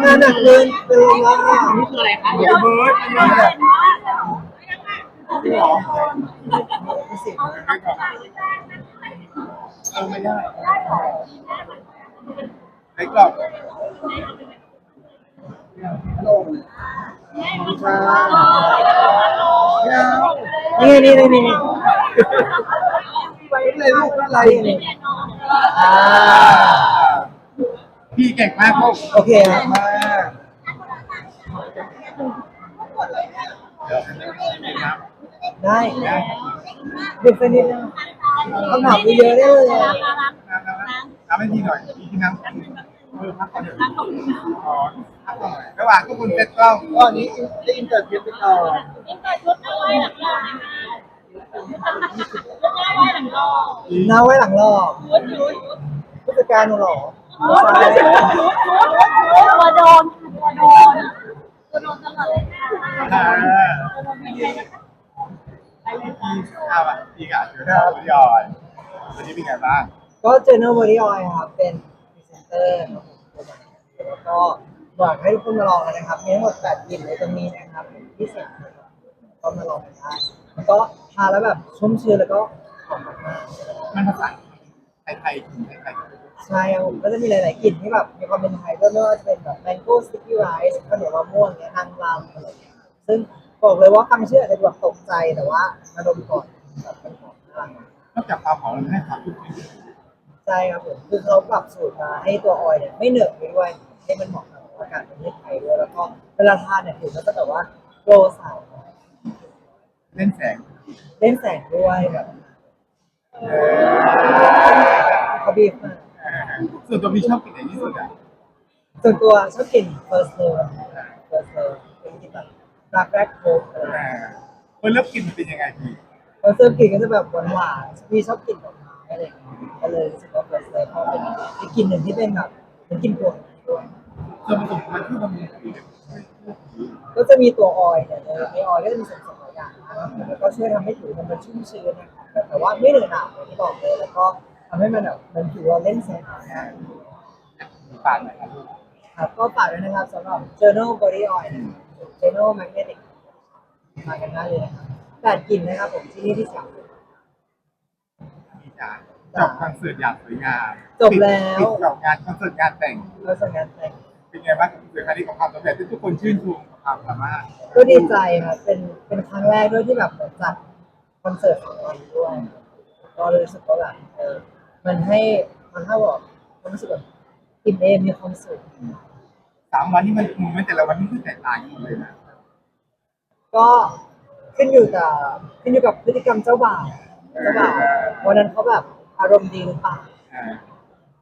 ำงานหนักเกินเป็นลมแล้วอะนี่คืออะไรคะเบิร์ดมันมีแบบที่หรอเออไม่ได้ไอ้กรอบลงนี่นี่นี่นี่ไปเลยลูกอะไรนี่อ่า พี่เก่งมากลูกโอเคครับมากเดี๋ยวครับได้ได้เด็กสนิทนะคำถามมีเยอะได้เลยอะน้ำน้ำน้ำน้ำให้พี่หน่อยพี่น้ำเออพักก่อนเถอะอ๋อพักก่อนระหว่างก็คุณเซ็ตกล้องก็นี้ได้อินเตอร์เทปไปก่อนน้าไว้หลังรอผู้จัดการหนูหรอ ตัวโดนตัวโดนตัวโดนตลอดเลยอ่าตัวโดนเป็นไงพี่ข้าวอะพี่กะเดี๋ยวเราไปย่อยวันนี้เป็นไงบ้างก็เจเนอร์บอดี้ออยครับเป็นพรีเซนเตอร์แล้วก็อยากให้ทุกคนมาลองกันนะครับ มีทั้งหมด8กลิ่นในตรงนี้นะครับที่เสียงนะครับก็มาลองกันได้แล้วก็ทาแล้วแบบชุ่มชื้นแล้วก็หอมมากมันภาษาไทยๆถึงไทยๆ ใช่ครับผมก็จะมีหลาย ๆกลิ่นที่แบบมีความเป็นไทยด้วยไม่ว่าจะเป็นแบบแมงโก้สติ๊กกี้ไรซ์ข้าวเหนียวมะม่วงเนี้ยนางรำอะไรเงี้ยซึ่งบอกเลยว่าฟังชื่ออาจจะแบบตกใจแต่ว่ามาดมก่อนแบบเป็นหอมน่ารักนอกจากควาหอมแล้วมันให้ความชุ่มชื้นใช่ครับผมคือเขาปรับสูตรมาให้ตัวออยเนี่ยไม่เหนอะไปด้วยให้มันเหมาะกับอากาศประเทศไทยด้วยแล้วก็เวลาทานเนี่ยผิวก็จะแบบว่าโกลว์ใสเล่นแสงเล่นแสงด้วยแบบเขาบีบมา ส่วนตัวพี่ชอบกินไหนที่สุดอะส่วนตัวชอบกิน first love first love เป็นกินแบบรักแรกพบอะไรอย่างอ่าเงี้ยเออแล้วกลินมันเป็นยังไงพี่ first love กินก็จะแบบหวานๆพี่ชอบกินดอกไม้อะไรอย่างเงี้ยก็เลยรู้สึกว่า first love เพราะเป็นอีกกลิ่นหนึ่งที่เป็นแบบเป็นกลิ่นตัวด้วยส่วนผสมมันที่มันมีผิวก็จะมีตัวออยล์เนี่ยในในออยล์ก็จะมีส่วนผสมหลายอย่างนะครับแล้วก็ช่วยทำให้ผิวมันชุ่มชื้นนะครับแต่ว่าไม่เหนอะหนาอย่างที่บอกเลยแล้วก็ ทำให้มันแบบมันผิวเราเล่นแสงได้มีปานไหนครับ ครับก็ฝากด้วยนะครับสำหรับ Journal Body Oil นะครับ Journal Magnetic มากันได้เลยนะครับแปดกลิ่นนะครับผมที่นี่ที่สามพี่จ๋าจบคอนเสิร์ตอย่างสวยงามจบแล้ว ปิดกับงานคอนเสิร์ตงานแต่งเราส่งงานแต่ง เป็นไงบ้างกับคอนเสิร์ตครั้งนี้ของความสำเร็จที่ทุกคนชื่นชมกับความสามารถก็ดีใจครับ เป็น เป็นครั้งแรกด้วยที่แบบเหมือนจัดคอนเสิร์ตของเราด้วย ก็รู้สึกว่าแบบเออ มันให้มันให้บอกมันรู้สึกแบบอิ่มเอมมีความสุขสามวันนี้มันมันแต่ละวันนี่คือแตกต่างกันเลยนะก็ขึ้นอยู่กับขึ้นอยู่กับพฤติกรรมเจ้าบ่าวเจ้าบ่าววันนั้นเขาแบบอารมณ์ดีหรือเปล่าอ่า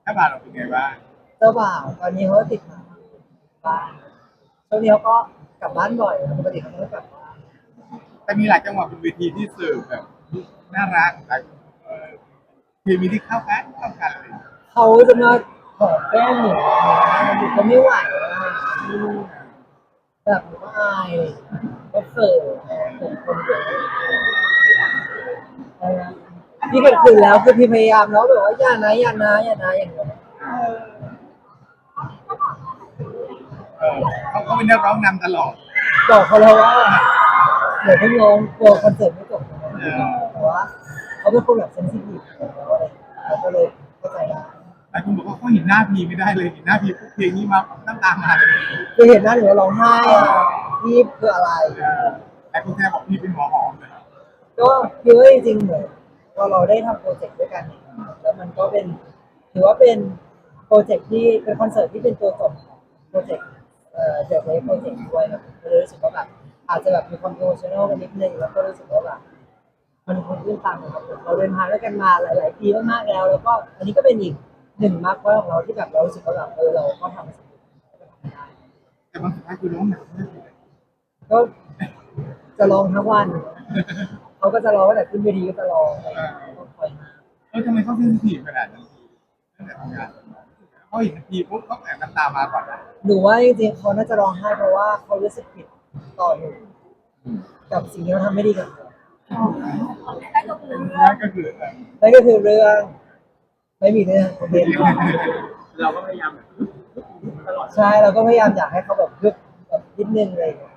ถ้าบานเราเป็นไงบ้างเจ้าบ่าวตอนนี้เขาก็ติดมาบ้านช่วงนี้เขาก็กลับบ้านบ่อยปกติเขาไม่ได้กลับบ้านแต่มีหลายจังหวะเป็นเวทีที่เสิร์ฟแบบน่ารักหลายเอ่อ เคมีที่เข้ากันเข้ากันเลยเขาจะมาขอแก้มหนูนะหนูก็ไม่ไหวนะแบบหนูก็อายก็เขินเป็นคนเดียวพี่เกิดขึ้นแล้วคือพี่พยายามแล้วแบบว่าอย่านะอย่านะอย่านะอย่างเงี้ย เออเขาเขาเป็นนักร้องนำตลอด บอกเขาแล้วว่าเดี๋ยวเพิ่งร้องกลัวคอนเสิร์ตไม่จบนะเออแต่ว่า เขาเป็นคนแบบเซนซิทีฟแล้วอะไรเราก็เลยเข้าใจได้หลายคนบอกว่าเขาเห็นหน้าพีไม่ได้เลยเห็นหน้าพีปุ๊บเพลงนี้มาน้ำตามาเลยคือเห็นหน้าหนูแล้วร้องไห้อะพี่คืออะไรเออหลายคนแค่บอกพี่เป็นหมอหอมเลยก็คือว่าจริงๆเหมือนพอเราได้ทำโปรเจกต์ด้วยกันเนี่ยแล้วมันก็เป็นถือว่าเป็นโปรเจกต์ที่เป็นคอนเสิร์ตที่เป็นตัวจบของโปรเจกต์เอ่อเดอะเวฟโปรเจกต์ด้วยครับก็เลยรู้สึกว่าแบบอาจจะแบบมีความโปรเฟชชั่นอลกันนิดนึงแล้วก็รู้สึกว่าแบบ มันคงตื้นตันนะครับผมเราเดินทางด้วยกันมาหลาย ๆ ปีมากๆแล้ว แล้วก็อันนี้ก็เป็นอีกหนึ่งมาร์คไว้ของเราที่แบบเรารู้สึกว่าแบบเออเราก็ทำสำเร็จแต่บางสุดท้ายคือร้องหนักมากเลยก็จะร้องทั้งวันเขาก็จะร้องแต่ขึ้นเวทีก็จะร้องอะไรอย่างเงี้ยก็คอยมาเออทำไมเขาเซนซิทีฟขนาดนั้นตั้งแต่ทำงานเขาเห็นพีปุ๊บเขาแอบน้ำตามาก่อนนะหนูว่าจริงๆเขาน่าจะร้องไห้เพราะว่าเขารู้สึกผิดต่อหนูกับสิ่งที่เขาทำไม่ดีกับห นูได้ก็คือนั่นก็คือเออนั่นก็คือเรื่อง ไม่มีเรื่องของเบนเราก็พยายามตลอดใช่เราก็พยายามอยากให้เขาแบบพึกแบบนิดนึงอะไรอย่างเลย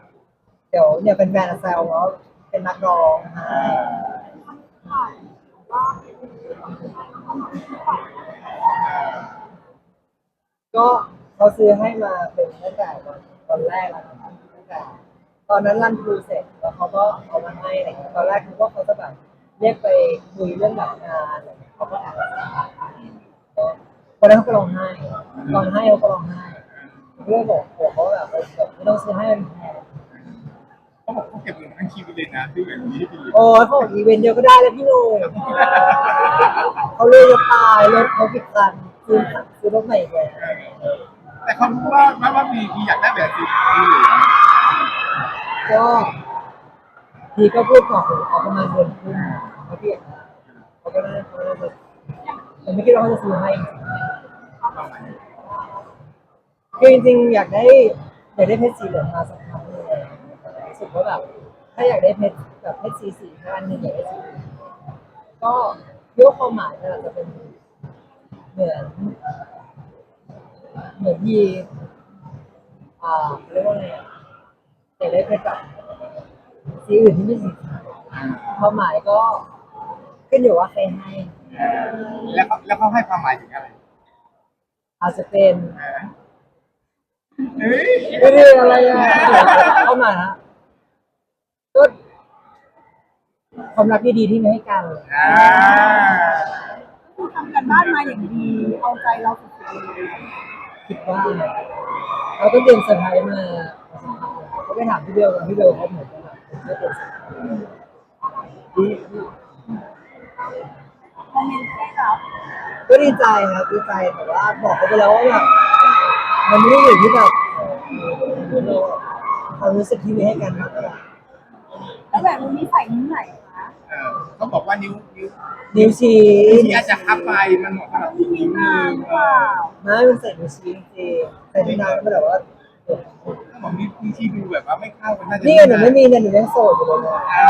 เดี๋ยวเนี่ยเป็นแฟนแซวว่าเป็นนักร้องก็เขาซื้อให้มาเป็นตั้งแต่ตอนตอนแรกแล้วนะครับตั้งแต่ ตอนนั้นรันทรูเสร็จแล้วเขาก็เอามาให้อะไรเงี้ยตอนแรกคือว่าเขาจะแบบเรียกไปคุยเรื่องแบบงานอะไรเงี้ยเขาก็อบก็วันนั้นเขาก็ร้องไห้ตอนให้เขาก็ร้องไห้เรื่องบอกบอกเขาแบบไม่ต้องซื้อให้มันแพงเขาบอกเขาเก็บเงินทั้งชีวิตเลยนะที่แบบนี้ที่ดีโอ้ยเขาบอกอีเวนต์เดียวก็ได้แล้วพี่หนุ่มเขาเลยจะตายรถเขาผิดคันซื้อซื้อรถใหม่อีกแล้วแต่เขารู้ว่าว่าว่ามีมีอยากได้แบบสีเหลือง ก็ทีก็พูดก่อนเขาประมาณเดือนครึ่งเขาพี่เขาก็ได้เขาได้แบบแต่ไม่คิดว่าเขาจะซื้อให้คือจริงๆอยากได้อยากได้เพชรสีเหลืองมาสักครั้งเลยรู้สึกว่าแบบถ้าอยากได้เพชรแบบเพชรสีสีแค่อันหนึ่งอยากได้สีเหลืองก็คิดว่าความหมายมันอาจจะเป็นเหมือนเหมือนมีอ่าเรียกว่าไง อะอยากได้เพชรแบบสีอื่นที่ไม่สีขาวความหมายก็ขึ้นอยู่ว่าใครให้ แล้วเขาแล้วเขาให้ความหมายถึงอะไรอาจจะเป็นเฮ้ยไม่ได้อะไรอะเข้ามาฮะก็ความรักที่ดีที่มีให้กันเลยอ่าคือทำกันบ้านมาอย่างดี เอาใจเราสุดคิดว่าเราก็เตรียมเซอร์ไพรส์มาก็ ไปถามพี่เบลกับพี่เบลเขาเหมือนกันแบบไม่เตรียมเซอร์ไพรส์ดีๆโมเมนต์ที่รับก็ดีใจครับดีใจแต่ว่าบอกเขาไปแล้วว่าแบบมันไม่ได้อยู่ที่แบบความรู้สึกที่มีให้กันมากกว่าแล้วแบบนี้ใส่นิ้วไหนคะเออเขาบอกว่านิ้วนิ้วนิ้วชี้นิ้วที่อาจจะคับไปมันเหมาะสำหรับผู้หญิงนานกว่า ไม่มันใส่นิ้วชี้จริงๆใส่นิ้วนางก็แบบว่าเขาบอกนิ้วนิ้วที่ดูแบบว่าไม่เข้ากันน่าจะนี่ไงหนูไม่มีเนี่ยหนูยังโสดอยู่เลยนะอ่า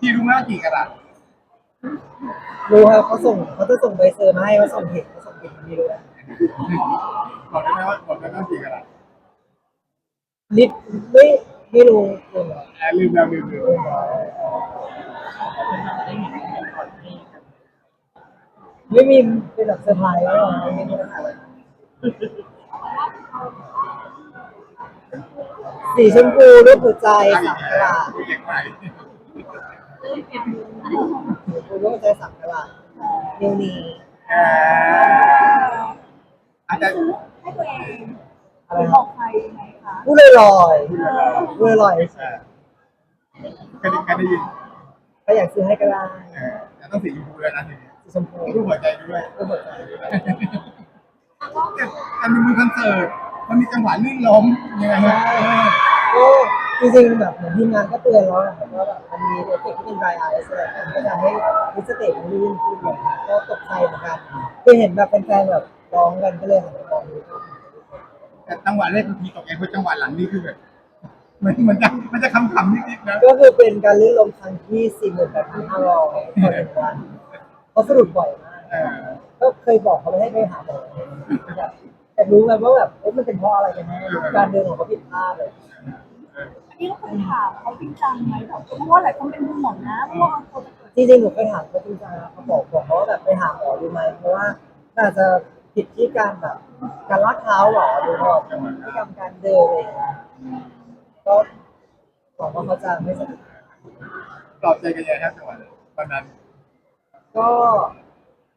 ที่รู้ไหมว่ากี่กระดาษรู้ครับเขาส่งเขาจะส่งใบเซอร์มาให้เขาส่งเห็นเขาส่งเห็นมีด้วยบอกได้ไหมว่าบอกได้ไหมว่ากี่กระดาษนิดไม่ไม่รู้เลยเหรออ่าลืมแล้วลืมลืมไม่มีเป็นแบบเซอร์ไพรส์แล้วหรอไม่มีปัญหาอะไร สีชมพูรูปหัวใจสามกะลาผู้หญิงใหม่สีชมพูรูปหัวใจสามกะลานิวนีอ่าอาจจะให้ตัวเองอะไรบครัอบกใครยังไงคะพูดลอยลอยๆพูดลอยลอยเออเคยได้เคยได้ยินๆก็อยากซื้อให้ก็ได้เออแต่ต้องสีชมพูเลยนะทีนี้สีชมพูรูปหัวใจด้วยรูปหัวใจแต่แต่มันมีคอนเสิร์ต มันมีจังหวะลื่นล้มยังไงฮะเออก็จริงๆแบบเหมือนทีมงานก็เตือนแล้วนะครับว่าแบบมันมีเอฟเฟกต์ที่เป็นไดไอซ์อะไรมันก็ทำให้ดิสเตทมันลื่นขึ้นเลยก็ตกใจเหมือนกันคือเห็นแบบแฟนๆแบบร้องกันก็เลยหันไปมองดูแต่จังหวะแรกมันมีตกใจเพราะจังหวะหลังนี่คือแบบมันมันจะมันจะคำคำนิดๆนะก็คือเป็นการลื่นลมครั้งที่สี่หมื่นแปดพันห้าร้อยต่อหนึ่งวันเขาสรุปบ่อยมาก เออก็เคยบอกเขาไปให้ไปหาหมอแบบ แต่รู้ไงว่าแบบเอ๊ะมันเป็นเพราะอะไรกันแน่การเดินของเขาผิดพลาดเลยอันนี้เราเคยถามเขาจริงจังไหมแบบเพราะว่าหลายคนเป็นห่วงนะเพราะว่าบางคนจริงๆหนูเคยถามเขาจริงจังนะเขาบอกบอกเขาว่าแบบไปหาหมอดูไหมเพราะว่ามันอาจจะผิดที่การแบบการลากเท้าหรอหรือว่าพฤติกรรมการเดินอะไรอย่างเงี้ยก็หวังว่าเขาจะไม่สะดุดปลอบใจกันยังไงครับจังหวะนั้นตอนนั้นก็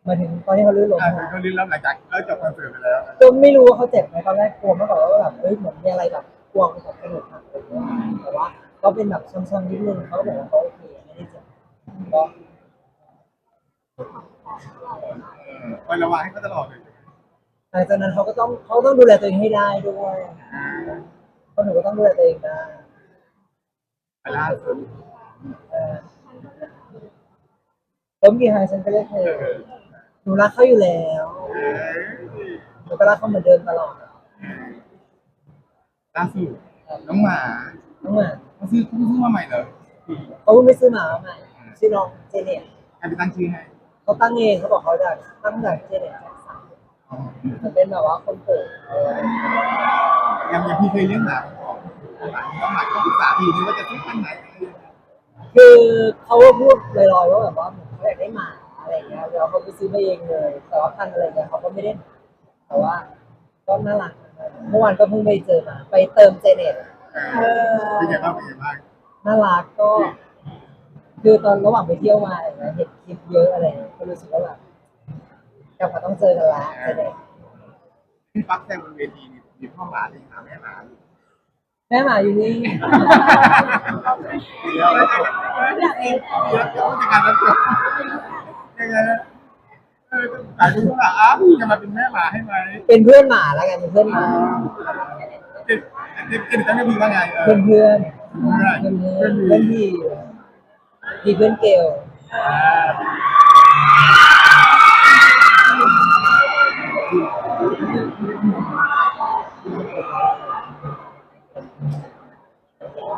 หมายถึงตอนที่เขาลื่นลมอ่านะก็ลิ้นรับหลังจากเลิกจบคอนเสิร์ตไปแล้วก็ไม่รู้ว่าเขาเจ็บไหมตอนแรกกลัวมากกว่าว่าแบบเฮ้ยเหมือนมีอะไรแบบกลัวกับกระดูกหักอะไรอย่างเงี้ยแต่ว่าก็เป็นแบบช้ำๆนิดนึงเขาก็บอกว่าเขาโอเคไม่ได้เจ็บก็เออคอยระวังให้เขาตลอดเลยหลังจากนั้นเขาก็ต้องเขาต้องดูแลตัวเองให้ได้ด้วยอ่าเพราะหนูก็ต้องดูแลตัวเองได้ล่าสุดเออล้มกี่ครั้งฉันก็เรียกเธเอออ หนูรักเขาอยู่แล้วเออหนูก็รักเขาเหมือนเดิมตลอดล่าสุดน้องหมาน้องหมาเขาซื้อเขาซื้อมาใหม่เลยเขาเพิ่งไปซื้อหมามาใหม่ชื่อน้องเจเน็ตใครไปตั้งชื่อให้เขาตั้งเองเขาบอกเขาจะตั้งจากเจเน็ตแจ็คสันอมันเป็นแบบว่าคนโปรดเออยังยังพี่เคยเลี้ยงหมาก่อนหมาก็หมาก็ปรึกษาพี่นี่ว่าจะซื้อพันธุ์ไหนคือเขาก็พูดลอยๆว่าแบบว่าเหมือนเขาอยากได้หมา อะไรอย่างเงี้ยแล้วเขาไปซื้อมาเองเลย แต่ว่าพันธุ์อะไรเนี่ยเขาก็ไม่ได้แต่ว่าก็น่ารักเมื่อวานก็เพิ่งไปเจอมา ไปเติมเจเน็ตเออเป็นไงบ้างเป็นไงบ้างน่ารักก็ คือตอนระหว่างไปเที่ยวมาอะไรเงี้ยเห็นคลิปเยอะอะไรเงี้ยก็รู้สึกว่าแบบกลับมาต้องเจอกันละเจเน็ตพี่ปั๊กแต่บนเวทีนี่มีพ่อหมาที่หาแม่หมาแม่หมาอยู่นี่เดี๋ยวเดี๋ยวเดี๋ยวจะการรับจบยัง ไงนะเออหลายคนก็ถามอ้าวจะมาเป็นแม่หมาให้ไหมเป็นเพื่อนหมาแล้วกันเป็นเพื่อนหมาเจ็ดเจ็ดเจ็ดจะไม่มีว่าไงเอเพื่ออนเพื่อนเพื่อนเพื่อนเพื่อนพี่พี่เพื่อนเกล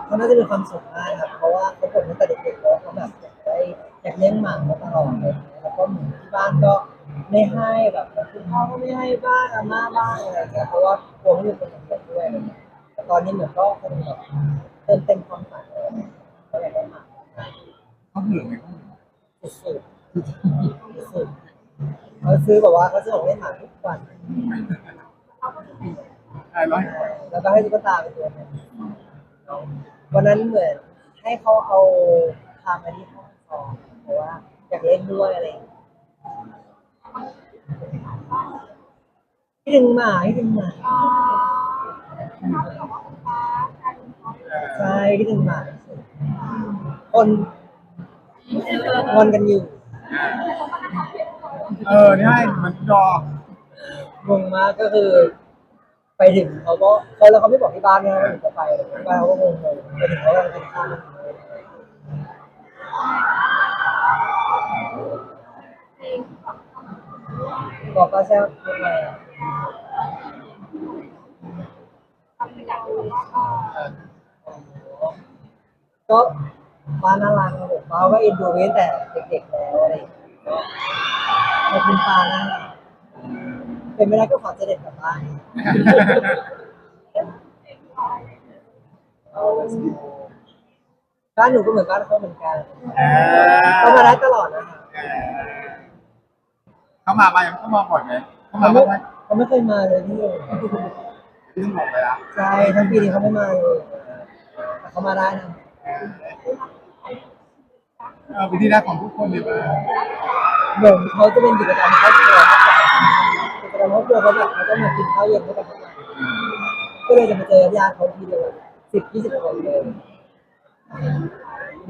เขาน่าจะมีความสุขมากครับ เพราะว่าเขาบ่นตั้งแต่เด็กๆแล้วเขาแบบอยากได้อยากเลี้ยงหมามาตลอดเลย บ้านก็ไม่ให้แบบคุณพ่อก็ไม่ให้บ้างอาม่าบ้างอะไรอย่างเงี้ยเพราะว่ากลัวไม่มีคนมาเลี้ยงด้วยอะไรเงี้ยแต่ตอนนี้เหมือนก็คงแบบเติมเต็มความฝันเลยเขาอยากได้หมาเขาเหนื่อยไหมสุดๆสุดๆเขาซื้อแบบว่าเขาจะบอกเล่นหมาทุกวันใช่ร้อยแล้วก็ให้ตุ๊กตาไปตัวหนึงวันนั้นเหมือนให้เขาเอาพามาที่ห้องซ้อมเพราะว่าอยากเล่นด้วยอะไรอย่างเงี้ย ที่ดึงหมาที่ดึงหมาใช่ที่ดึงหมาที่สุดคนงอนกันอยู่เออใช่มันรองงมากก็คือ ไปถึงเขาก็เขาแล้วเขาไม่บอกที่บ้านนะว่าถึงจะไปที่บ้านเขาก็งงเลยไปถึงเขากำลังกินข้าว บอกป้าแซ่บยังไงอะก็ป้าน่ารักครับผมป้าก็เอ็นดูเว้นแต่เด็กๆแล้วอะไรอย่างเงี้ยก็ขอบคุณป้านะเป็นไม่ได้ก็ขอเสด็จกลับบ้านบ้านหนูก็เหมือนบ้านเขาเหมือนกันเอเขามาได้ตลอดนะคะอ เขามาไปเขามาบ่อยไหมเขามาเขาไม่บ้างไหมเขาไม่เคยมาเลยพี่เลยเรื่องหมดไปแล้วใช่ทั้งปีนี้เขาไม่มาเลยแต่เขามาได้นะเออเป็นที่รักของทุกคนเลยป่ะเหมือนเขาจะเป็นกิจกรรมครอบครัวมากกว่ากิจกรรมครอบครัวเขาแบบเขาจะมากินข้าวเย็นด้วยกันทุกวันก็เลยจะมาเจอญาติเขาทีเดียวสิบยี่สิบคนเลย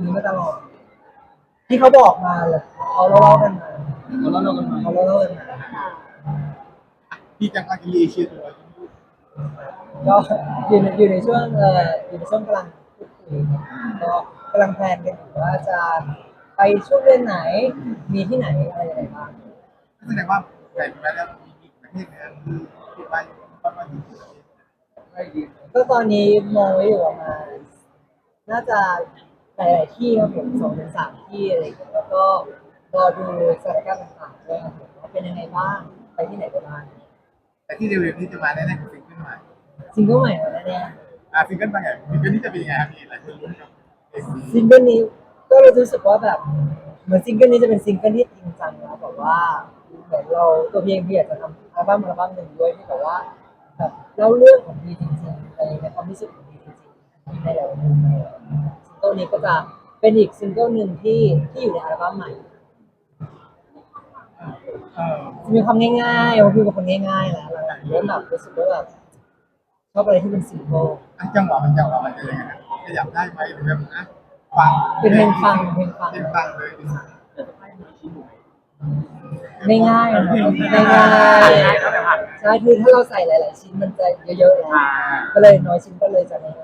มีมาตลอดที่เขาบอกมาเลยเขาเล่าๆกันมา เราเล่ากันมาเขาเล่าๆกันมาพี่จังการกินเอเชียตัวก็อยู่ในอยู่ในช่วงเอ่ออยู่ในช่วงกำลังพูดคุยก็กำลังแพลนกันอยู่ว่าจะไปช่วงเดือนไหนมีที่ไหนอะไรยังไงบ้างแสดงว่าใหญ่ไปแล้วมีประเทศนี้ที่ไปประมาณก็ตอนนี้มองไว้อยู่ประมาณน่าจะหลายๆที่ครับผมสองถึงสามที่อะไรอย่างเงี้ยแล้วก็ รอดูสถานการณ์ต่างๆด้วยครับผมว่าเป็นยังไงบ้างไปที่ไหนกันบ้างแต่ที่เร็วๆนี้จะมาแน่ๆคือซิงเกิลใหม่ซิงเกิลใหม่มาแน่อะซิงเกิลใหม่ซิงเกิลนี้จะเป็นยังไงครับพี่หลายคนรู้ครับเอ็มๆซิงเกิลนี้ก็รู้สึกว่าแบบเหมือนซิงเกิลนี้จะเป็นซิงเกิลที่จริงจังนะแบบว่าเหมือนเราตัวเพลงพี่อยากจะทำอัลบั้มอัลบั้มหนึ่งด้วยที่แบบว่าแบบเล่าเรื่องของพี่จริงๆอะไรในความรู้สึกของพี่จริงๆที่ให้เราดูซิงเกิลนี้ก็จะเป็นอีกซิงเกิลหนึ่งที่ที่อยู่ในอัลบั้มใหม่เออจะ มีความง่ายๆเราคือเป็นคนง่ายๆแล้วเราเริ่มแบบรู้สึกว่าแบบชอบอะไรที่เป็นซิมโบจังหวะมันจังหวะมันจะยังไงจะอยากได้ไหมหรือแบบนะฟังเป็นเพลงฟังเพลงฟังเป็นฟังเลยง่ายๆนะง่ายๆใช่คือถ้าเราใส่หลาย ๆ ชิ้นมันจะเยอะๆแล้วก็เลยน้อยชิ้นก็เลยจะง่าย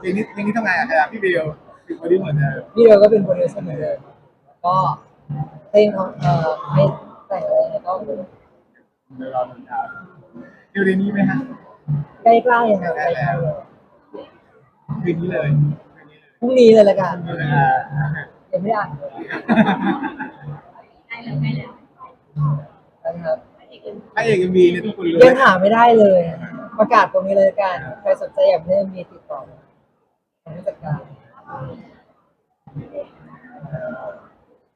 เพลงนี้เพลงนี้ทำไงอะครับพี่เบลพี่บอดี้เหมือนเดิมๆพี่เดียวก็เป็นโปรดิวเซอร์เหมือนเดิมก็ เพลงของเอ่อไม่แต่งอะไรเนี่ยก็เดี๋ยวรอดูดาวเที่ยวเดี๋ยนี้ไหมฮะใกล้ๆนะครับใกล้ๆลยคืนนี้เลยคืนนี้เลยพรุ่งนี้เลยละกันเดี๋ยวไม่อ่านใกล้แล้วใกล้แล้วนะครับพระเอกมีเนี่ยทุกคนรู้ยังหาไม่ได้เลย ประกาศตรงนี้เลยละกันใครสนใจอยากเล่นมีติดต่อทางราชการ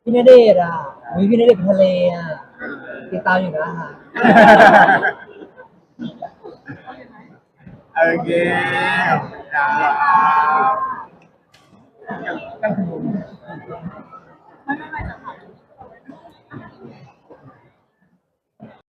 พี่นเดชอะมีพี่นเดชทะเลอะติดตามอยู่นะฮะโอเคครับ